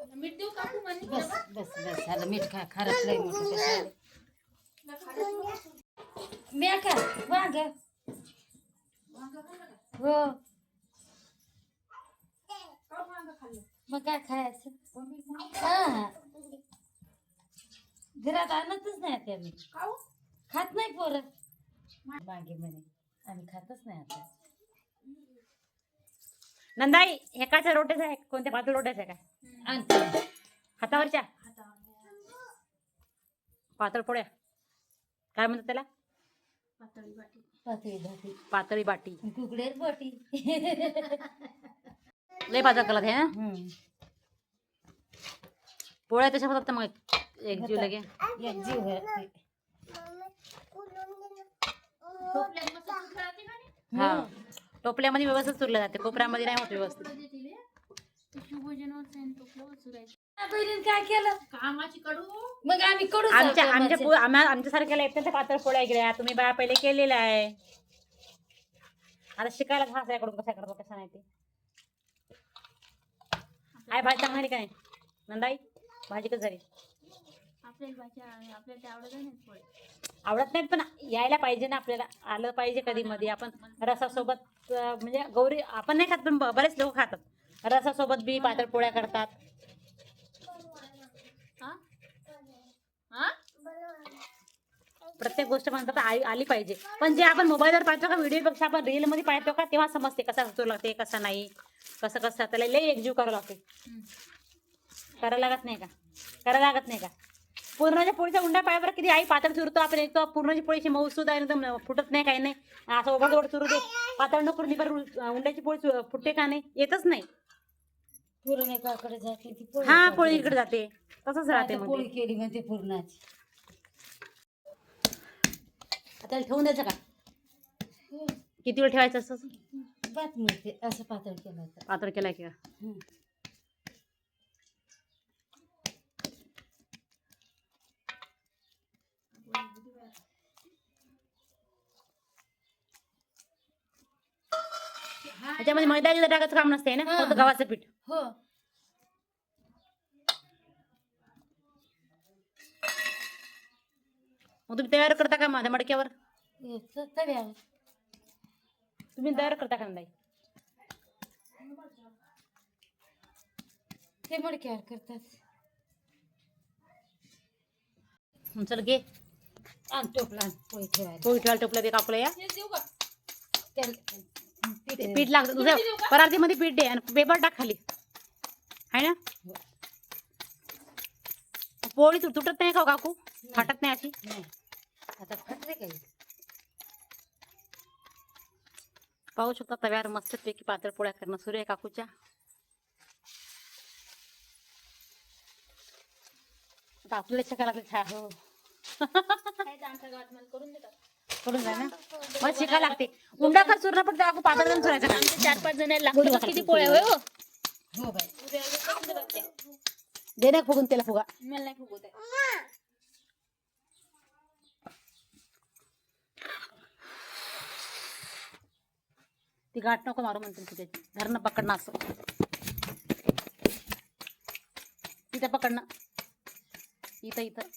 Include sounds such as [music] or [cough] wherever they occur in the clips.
बस बस बस. झालं मीठ खा खारच लय मोठं कशाला. म्या का वांग. हो. मग काय खायचं? हा. घरात आणतच नाही आता आम्ही खात नाही पोरं. मागे म्हणे. आम्ही खातच नाही आता. नंदाई हे काच्या रोट्याचं आहे? कोणत्या पातळ रोट्याचं आहे काय? आणतो हातावरच्या पातळ पोळ्या काय म्हणतात त्याला? पातळी वाटी पातळी बाटी कुकडेर बोटी [laughs] लय पातळ कलर आहे ना. पोळ्या तशा होतात मग एक जीव लगे एक जीव? हा. टोपल्यामध्ये व्यवस्थित चुरलं जाते. कोपऱ्यामध्ये नाही होत व्यवस्थित. बहिणीने काय केलं? कामाची कडू. मग आम्ही कडू आमच्या आमच्या पो- आम्हा आमच्यासारख्याला येत त्या पातळ पोळ्या इकड्या तुम्ही बाया पहिले केलेल्या आहे. आता शिकायला घास याकडून कशा करतो कशा नाही ते. आहे भाजी चांगली का नाही? नंदाई भाजी कसं झाली? आपल्याला भाज्या आपल्याला ते आवडत नाही पोळे. आवडत नाहीत पण यायला पाहिजे ना आपल्याला. आलं पाहिजे कधी मध्ये आपण रसासोबत अं, म्हणजे गौरी आपण नाही खात पण ब- बरेच लोक खातात. रसासोबत बी पातळ पोळ्या करतात. हा? हा? प्रत्येक गोष्ट म्हणतात आई आली पाहिजे. पण जे आपण मोबाईलवर पाहतो का व्हिडिओ पेक्षा आपण रील मध्ये पाहतो का तेव्हा समजते कसा होतो लागते कसा नाही कसं कसं त्याला लय एकजीव करावं लागते. करायला लागत नाही का? करायला लागत नाही का? पूर्णाच्या पोळीचा उंडा पायावर किती आई पातळ चुरतो आपण एक पूर्णाची पोळीची मऊ सुद्धा एकदम फुटत नाही काही नाही. असं ओबड चुरू दे. पातळ नको उंड्याची पोळी फुटते का नाही येतच नाही. पूर्ण एकाकडे जाते ती पोळी हा पोळी जाते. इकडे जाते तसंच राहते आता मग पोळी ते. केली म्हणते पूर्णाची आता त्याला ठेवून द्यायचं का किती वेळ ठेवायचं असं बात मिळते असं पातळ केलं तर पातळ केलाय की का? हम्म. त्याच्यामध्ये मैदा टाकायचं काम नसते ना. फक्त गव्हाचं पीठ हो. मग तुम्ही तयार करता का माझ्या मडक्यावर? तव्यावर तुम्ही तयार करता का नाही? ते मडक्यावर करतात. मग चल घे. आण टोपला आण पोळी ठेवायला. पोळी ठेवायला टोपलं ते कापलं या. त्याला पीठ लागतं. तुझ्या पराठीमध्ये पीठ दे आणि पेपर टाक खाली. आहे ना? पोळी तु- तुटत नाही का हो काकू? फाटत नाही अशी? आता फटले काही पाहू शकता तव्यावर मस्त पैकी पातळ पोळ्या करणं सुरू आहे काकूच्या. आपल्याला चका लागली छा हो. करून जाय ना. मग शिकायला लागते. उंडा कर चुरणं पण काकू पातळ चुरायचं आमच्या चार पाच जण लागतात किती पोळ्या होय हो? हो बाई. दे ना फुगून त्याला फुगा मला नाही फुगवत आहे ती गाठ नको मारू म्हणते ती त्याची धरणं पकडणं असं तिथं पकडणं इथं इथं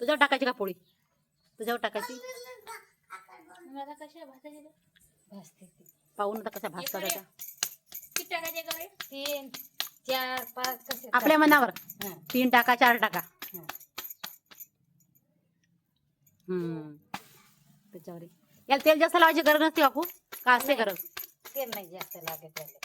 तुझ्यावर टाकायची का पोळी तुझ्यावर टाकायची मग आता कशा ते? भाजते ती. पाहून आता कशा भाजतात एकडे. त्या किती टाकायचे तीन चार पाच कसे? आपल्या मनावर. हा. तीन टाका चार टाका. हा. हम्म. त्याच्यावर याला तेल जास्त लावायची गरज नसते काकू का असते गरज? तेल नाही जास्त लागत त्याला.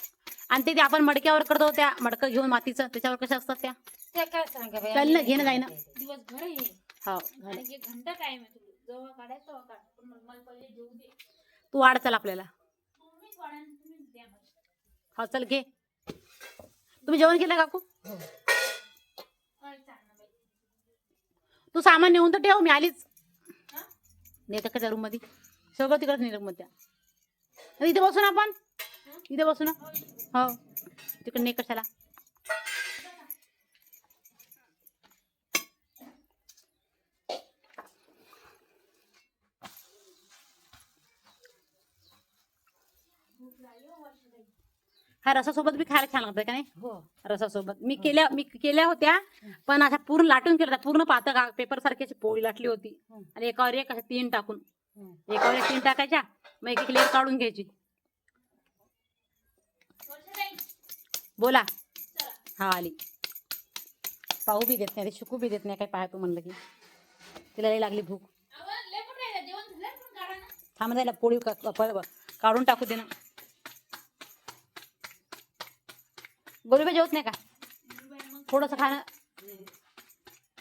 आणि ते ते आपण मडक्यावर करतो त्या मडकं घेऊन मातीचं त्याच्यावर कशा असतात त्या? ते काय सांगा बाई चाललं, आम्ही घे ना, जाई ना. दिवसभर हे. हो आणि एक घंटा टाइम आहे जेव्हा काढायचं तेव्हा काढ पण मग मला पहिले जेवू दे. तू वाढ चल आपल्याला. तुम्हीच वाढा आणि तुम्हीच द्या मला. हा चल घे. तुम्ही जेवण केलं काकू? हो. काय सांगणार बाई. तू सामान नेऊन तर ठेव मी आलीच. हा? नेतं का रूममध्ये सगळं तिकडे नेलं मग त्या. इथे बसू ना आपण इथे बसू ना हो. तिकडे ने कशाला? हा रसासोबत बी खायला छान लागतं का नाही? हो. रसासोबत. मी केल्या मी केल्या होत्या पण अशा पूर्ण लाटून केल्या होत्या. पूर्ण पातळ पेपर सारखी अशी पोळी लाटली होती. हं. आणि एकावर एक अशा तीन टाकून. एकावर एक तीन टाकायच्या मग एक एक लेअर काढून घ्यायची. बोला. हा आली. पाहू बी देत नाही शिकू बी देत नाही काय पाहतो म्हणलं की. तिला लई लागली भूक. थांब जायला पोळी का- का- प- काढून टाकू दे ना. गोलब्या जेवत नाही का? थोडस खाणं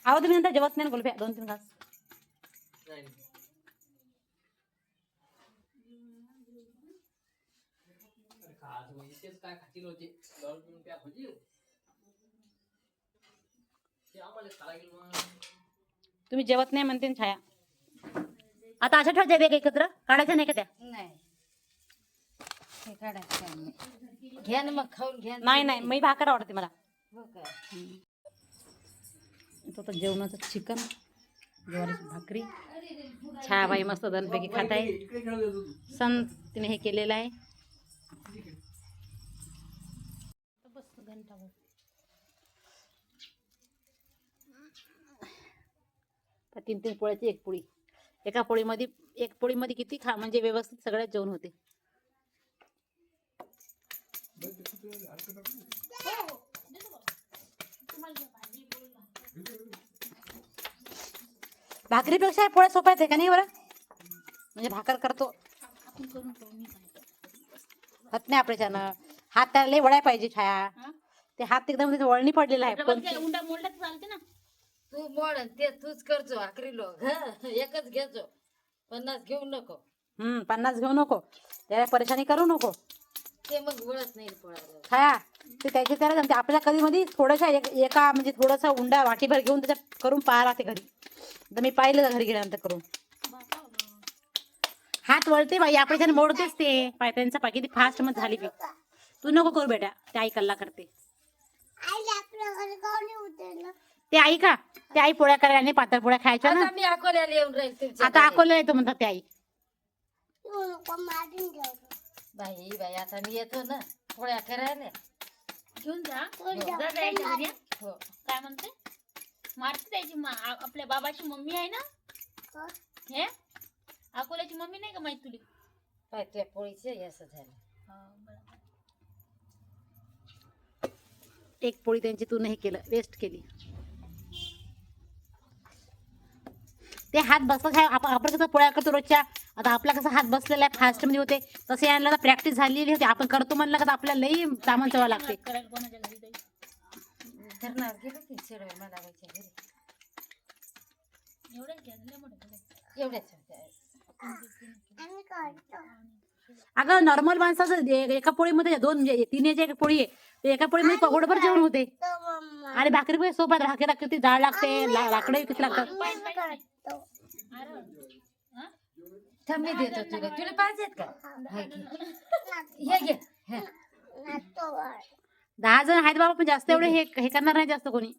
आहो तुम्ही नंतर जेवत नाही ना दोन तीन घास. तुम्ही जेवत नाही म्हणते ना छाया. आता अशा ठेवायच्या एक एकत्र. काढायचं नाही का त्या? नाही. हे काढायचं काय नाही घ्या ना मग खाऊन घ्या ना. नाही नाही मी भाकर आवडते मला. हो का? तो तर जेवणाचं चिकन ज्वारीची भाकरी. छायाबाई मस्त दणपैकी खात आहे. सण तिने हे केलेलं आहे. तर तीन तीन पोळ्याची एक पोळी. एका पोळीमध्ये एक पोळीमध्ये किती खा म्हणजे व्यवस्थित सगळ्यात जेवण होते. भाकरीपेक्षा हे पोळ्या सोप्या आहेत का नाही बरं? म्हणजे भाकर करतो. हात नाही आपल्याच्यानं हात त्याला लय वळाय पाहिजे छाया ते हात एकदम वळणी पडलेला आहे पण उंडा मोडला तर चालते ना. तू मोड ते तूच करतो आखरी लोक. एकच घेतो पन्नास घेऊ नको. हम्म पन्नास घेऊ नको. त्याला परेशानी करू नको. ते मग वळत नाही पोळाला छाया ते त्याचे त्याला जमते. आपल्या कधी मध्ये थोडंसं एक- एका म्हणजे थोडंसं उंडा वाटीभर घेऊन त्याच्यात करून पाहा लागते घरी. तर मी पाहिलं घरी गेल्यानंतर करून. हात वळते बाई आपल्याच्यानं मोडतेच ते. त्यांचा पाय किती फास्टमध्ये झाली बी. तू नको करू बेटा ते आई कल्ला करते. ते आई का? ते आई पोळ्या करायला नाही पातळ पोळ्या खायच्या ना. आता मी अकोल्याला येऊन राहील तुमच्या आता. अकोला येतो म्हणतात ते आई. बाई बाई आता मी येतो ना पोळ्या करायला. घेऊन जा जा जायच्या घरी, हा. हो काय म्हणते? मारते त्याची मा- आ- आपल्या बाबाची मम्मी आहे ना? हे? अकोल्याची मम्मी नाही का माहीत तुली? पाय त्या पोळीचे असं झालं. एक पोळी त्यांची तू हे केलं वेस्ट केली. ते हात बसला आहे आप- आपण कसं पोळ्या करतो रोजच्या? आता आपला कसा हात बसलेला आहे फास्टमध्ये होते. तसे यांना प्रॅक्टिस झालेली होती. आपण करतो म्हणलं का आपल्याला लई सामान चवा लागते. अगं नॉर्मल माणसाचं एका पोळीमध्ये दोन म्हणजे तीन याची एक पोळी आहे ते एका पोळीमध्ये पगोडभर जेवण होते. आणि भाकरी सोबत भाकरीला किती डाळ लागते लाकडं किती लागतात पाय- पाय- पाय. अरे, हा? थांब मी देतो तुला तुला पाहिजेत का? हाय घे. हे घे हे. दहा जण आहेत बाबा पण जास्त एवढे हे हे करणार नाही जास्त कोणी.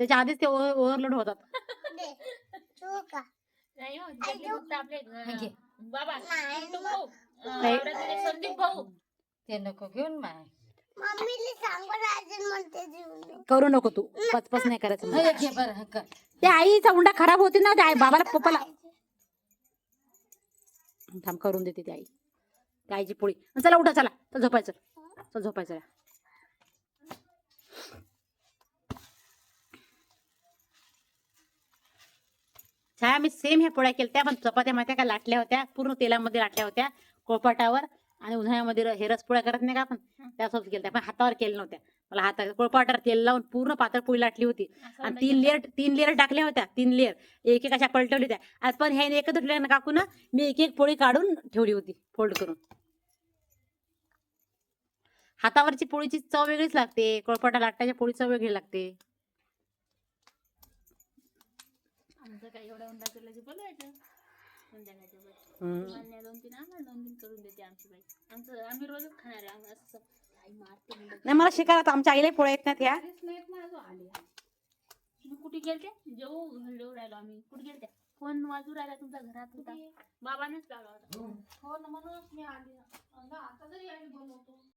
त्याच्या आधीच ते ओव्हरलोड होतात. नाही हो, त्यातले फक्त आपले हे घे. अं, बाबा पिंटू भाऊ अं, नाही. आवडते संदीप भाऊ. ते नको घेऊन माय. करू नको तू. पचपच नाही करायचं हे घे बरं हे कर. त्या आईचा उंडा खराब होती ना त्या आई बाबाला पप्पाला थांब करून देते ती आई. त्या आईची पोळी. चला उठा चला. चल झोपायचं. चल झोपायचं. छाया मी सेम ह्या पोळ्या केल्या पण चपात्या मात्या का लाटल्या होत्या पूर्ण तेलामध्ये लाटल्या होत्या कोळपाटावर आणि उन्हाळ्यामध्ये हे रसपोळ्या करत नाही का आपण? त्यासोबत केल्या पण हातावर केल्या नव्हत्या. मला हाता कोळपाटावर तेल लावून पूर्ण पातळ पोळी लाटली होती. आणि तीन लेअर तीन लेअर टाकल्या होत्या तीन लेअर. एक एक अशा पलटवल्या होत्या. आज पण ह्याने एकत्र ठेवल्या ना काकू ना मी एक एक पोळी काढून ठेवली होती फोल्ड करून. हातावरची पोळीची चव वेगळीच लागते कोळपाटा लाटाच्या पोळी चव वेगळी लागते. दोन तीन आणा दोन तीन करून देते आमची बाई. आमचं आम्ही रोजच खाणार आहे असं. नाही मला शिकायला तर आमच्या आईला पोळ्या येत नाही त्या तुम्ही कुठे गेलते? जेव्हा घालू राहिलो आम्ही. कुठे गेलते? फोन वाजू राहिला तुमच्या घरात होता. बाबानेच लागला होता. हो. हो. ना म्हणूनच मी आली आता जरी आली बनवतो.